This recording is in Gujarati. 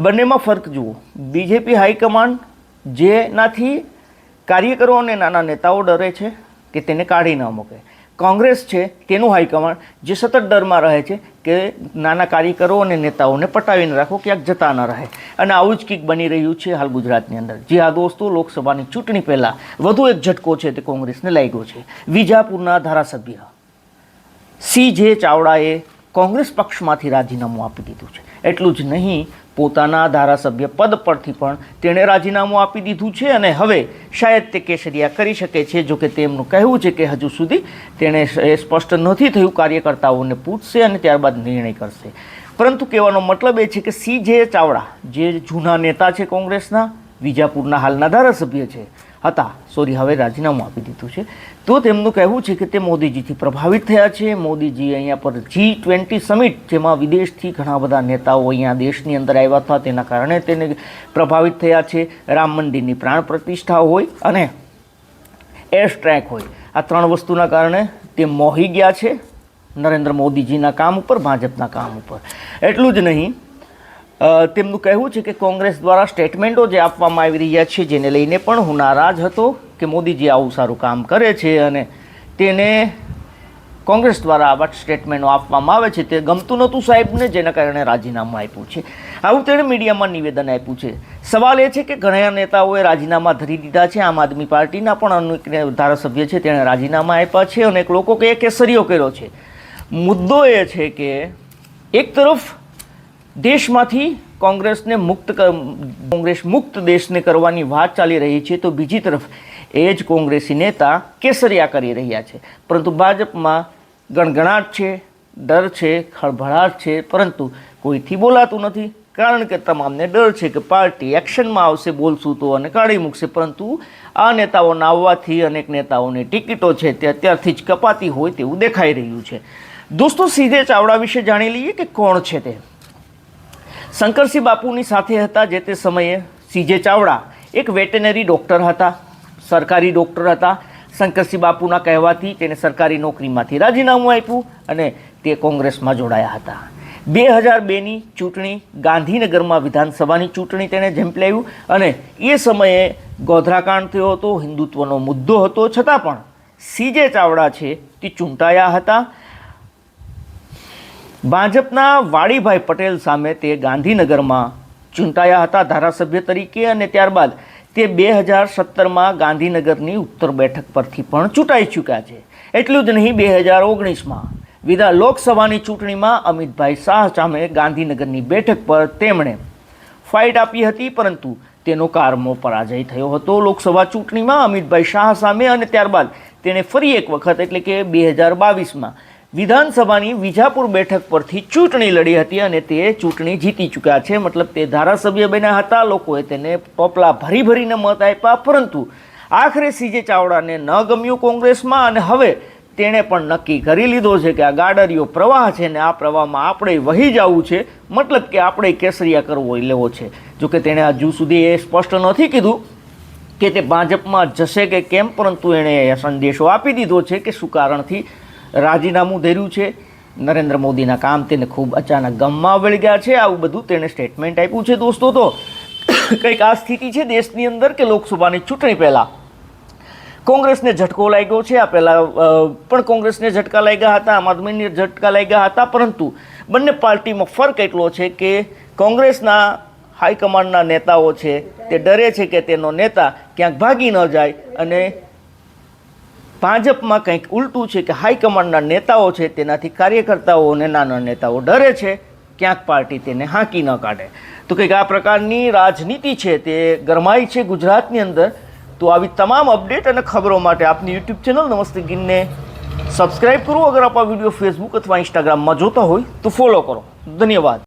બંનેમાં ફરક જુઓ. બીજેપી હાઈકમાન્ડ જેનાથી કાર્યકરો અને નાના નેતાઓ ડરે છે કે તેને કાઢી ન મૂકે. કોંગ્રેસ છે તેનું હાઈકમાન્ડ જે સતત ડરમાં રહે છે કે નાના કાર્યકરો અને નેતાઓને પટાવીને રાખો, ક્યાંક જતા ન રહે. અને આવું જ કંઈક બની રહ્યું છે હાલ ગુજરાતની અંદર. જે આ દોસ્તો, લોકસભાની ચૂંટણી પહેલાં વધુ એક ઝટકો છે તે કોંગ્રેસને લાગ્યો છે. વિજાપુરના ધારાસભ્ય સી જે ચાવડાએ કોંગ્રેસ પક્ષમાંથી રાજીનામું આપી દીધું છે. એટલું જ નહીં પોતાના ધારાસભ્ય પદ પરથી પણ તેણે રાજીનામું આપી દીધું છે અને હવે શાયદ તે કેસરિયા કરી શકે છે, જો કે તેમનું કહેવું છે કે હજુ સુધી તેણે એ સ્પષ્ટ નથી થયું, કાર્યકર્તાઓને પૂછશે અને ત્યારબાદ નિર્ણય કરશે. પરંતુ કહેવાનો મતલબ એ છે કે સી જે ચાવડા, જે જૂના નેતા છે કોંગ્રેસના, વિજાપુરના હાલના ધારાસભ્ય છે હતા. સોરી હવે રાજીનામું આપી દીધું છે. તો તેમનું કહેવું છે કે તે મોદીજીથી પ્રભાવિત થયા છે. મોદીજી અહીંયા પર જી ટ્વેન્ટી સમિટ જેમાં વિદેશથી ઘણા બધા નેતાઓ અહીંયા દેશની અંદર આવ્યા હતા, તેના કારણે તેને પ્રભાવિત થયા છે. રામ મંદિરની પ્રાણ પ્રતિષ્ઠા હોય અને એર સ્ટ્રાઇક હોય. આ ત્રણ વસ્તુના કારણે તે મોહી ગયા છે નરેન્દ્ર મોદીજીના કામ ઉપર, ભાજપના કામ ઉપર. એટલું જ નહીં તેમનું કહેવું છે કે કોંગ્રેસ દ્વારા સ્ટેટમેન્ટો જે આપવામાં આવી રહ્યા છે, જેને લઈને પણ હું નારાજ હતો કે મોદીજી આવું સારું કામ કરે છે અને તેને કોંગ્રેસ દ્વારા આવા સ્ટેટમેન્ટો આપવામાં આવે છે. તે ગમતું નહોતું સાહેબને, જેના કારણે રાજીનામું આપ્યું છે. આવું તેણે મીડિયામાં નિવેદન આપ્યું છે. સવાલ એ છે કે ઘણા નેતાઓએ રાજીનામા ધરી દીધા છે. આમ આદમી પાર્ટીના પણ અનેક ધારાસભ્ય છે, તેણે રાજીનામા આપ્યા છે. અને લોકો કે કેસરીઓ કર્યો છે. મુદ્દો એ છે કે એક તરફ દેશમાંથી કોંગ્રેસને મુક્ત કોંગ્રેસ મુક્ત દેશને કરવાની વાત ચાલી રહી છે, તો બીજી તરફ એ જ કોંગ્રેસી નેતા કેસરિયા કરી રહ્યા છે. પરંતુ ભાજપમાં ગણગણાટ છે, ડર છે, ખળભળાટ છે, પરંતુ કોઈથી બોલાતું નથી. કારણ કે તમામને ડર છે કે પાર્ટી એક્શનમાં આવશે, બોલશું તો અને કાઢી મૂકશે. પરંતુ આ નેતાઓના આવવાથી અનેક નેતાઓની ટિકિટો છે તે અત્યારથી જ કપાતી હોય તેવું દેખાઈ રહ્યું છે. દોસ્તો, સીધે ચાવડા વિશે જાણી લઈએ કે કોણ છે તે? શંકરસિંહ બાપુની સાથે હતા જે તે સમયે સીજે ચાવડા એક વેટેનરી ડૉક્ટર હતા, સરકારી ડૉક્ટર હતા. શંકરસિંહ બાપુના કહેવાથી તેને સરકારી નોકરીમાંથી રાજીનામું આપ્યું અને તે કોંગ્રેસમાં જોડાયા હતા. બે હજાર બેની ચૂંટણી, ગાંધીનગરમાં વિધાનસભાની ચૂંટણી તેણે ઝંપલાવ્યું અને એ સમયે ગોધરાકાંડ થયો હતો, હિન્દુત્વનો મુદ્દો હતો. છતાં પણ સીજે ચાવડા છે તે ચૂંટાયા હતા. ભાજપના વાડીભાઈ પટેલ સામે તે ગાંધીનગરમાં ચૂંટાયા હતા ધારાસભ્ય તરીકે અને ત્યારબાદ તે બે હજાર સત્તરમાં ગાંધીનગરની ઉત્તર બેઠક પરથી પણ ચૂંટાઈ ચૂક્યા છે. એટલું જ નહીં, બે હજાર ઓગણીસમાં વિધા લોકસભાની ચૂંટણીમાં અમિતભાઈ શાહ સામે ગાંધીનગરની બેઠક પર તેમણે ફાઇટ આપી હતી, પરંતુ તેનો કારમો પરાજય થયો હતો લોકસભા ચૂંટણીમાં અમિતભાઈ શાહ સામે અને ત્યારબાદ તેણે ફરી એક વખત, એટલે કે બે હજાર બાવીસમાં વિધાનસભાની વિજાપુર બેઠક પરથી ચૂંટણી લડી હતી અને તે ચૂંટણી જીતી ચૂક્યા છે. મતલબ તે ધારાસભ્ય બન્યા હતા. લોકોએ તેને ટોપલા ભરી ભરીને મત આપ્યા, પરંતુ આખરે સીજે ચાવડાને ન ગમ્યું કોંગ્રેસમાં અને હવે તેણે પણ નક્કી કરી લીધો છે કે આ ગાડરિયો પ્રવાહ છે ને આ પ્રવાહમાં આપણે વહી જવું છે. મતલબ કે આપણે કેસરિયા કરવો લેવો છે. જોકે તેણે હજુ સુધી એ સ્પષ્ટ નથી કીધું કે તે ભાજપમાં જશે કે કેમ, પરંતુ એણે સંદેશો આપી દીધો છે કે શું કારણથી રાજીનામું ધર્યું છે. નરેન્દ્ર મોદીના કામ તેને ખૂબ અચાનક ગમમાં વળી ગયા છે. આવું બધું તેણે સ્ટેટમેન્ટ આપ્યું છે દોસ્તો. તો કંઈક આ સ્થિતિ છે દેશની અંદર કે લોકસભાની ચૂંટણી પહેલાં? કોંગ્રેસને ઝટકો લાગ્યો છે. આ પહેલાં પણ કોંગ્રેસને ઝટકા લાગ્યા હતા, આમ આદમીને ઝટકા લાગ્યા હતા. પરંતુ બંને પાર્ટીમાં ફરક એટલો છે કે કોંગ્રેસના હાઈકમાન્ડના નેતાઓ છે તે ડરે છે કે તેનો નેતા ક્યાંક ભાગી ન જાય અને ભાજપમાં કંઈક ઉલટું છે કે હાઈકમાન્ડના નેતાઓ છે, તેનાથી કાર્યકર્તાઓ અને નાના નેતાઓ ડરે છે, ક્યાંક પાર્ટી તેને હાંકી ન કાઢે. તો કંઈક આ પ્રકારની રાજનીતિ છે તે ગરમાઈ છે ગુજરાતની અંદર. તો આવી તમામ અપડેટ અને ખબરો માટે આપની યુટ્યુબ ચેનલ નમસ્તે ગિનને સબસ્ક્રાઇબ કરો. અગર આપ આ વીડિયો ફેસબુક અથવા ઇન્સ્ટાગ્રામમાં જોતા હોય તો ફોલો કરો. ધન્યવાદ.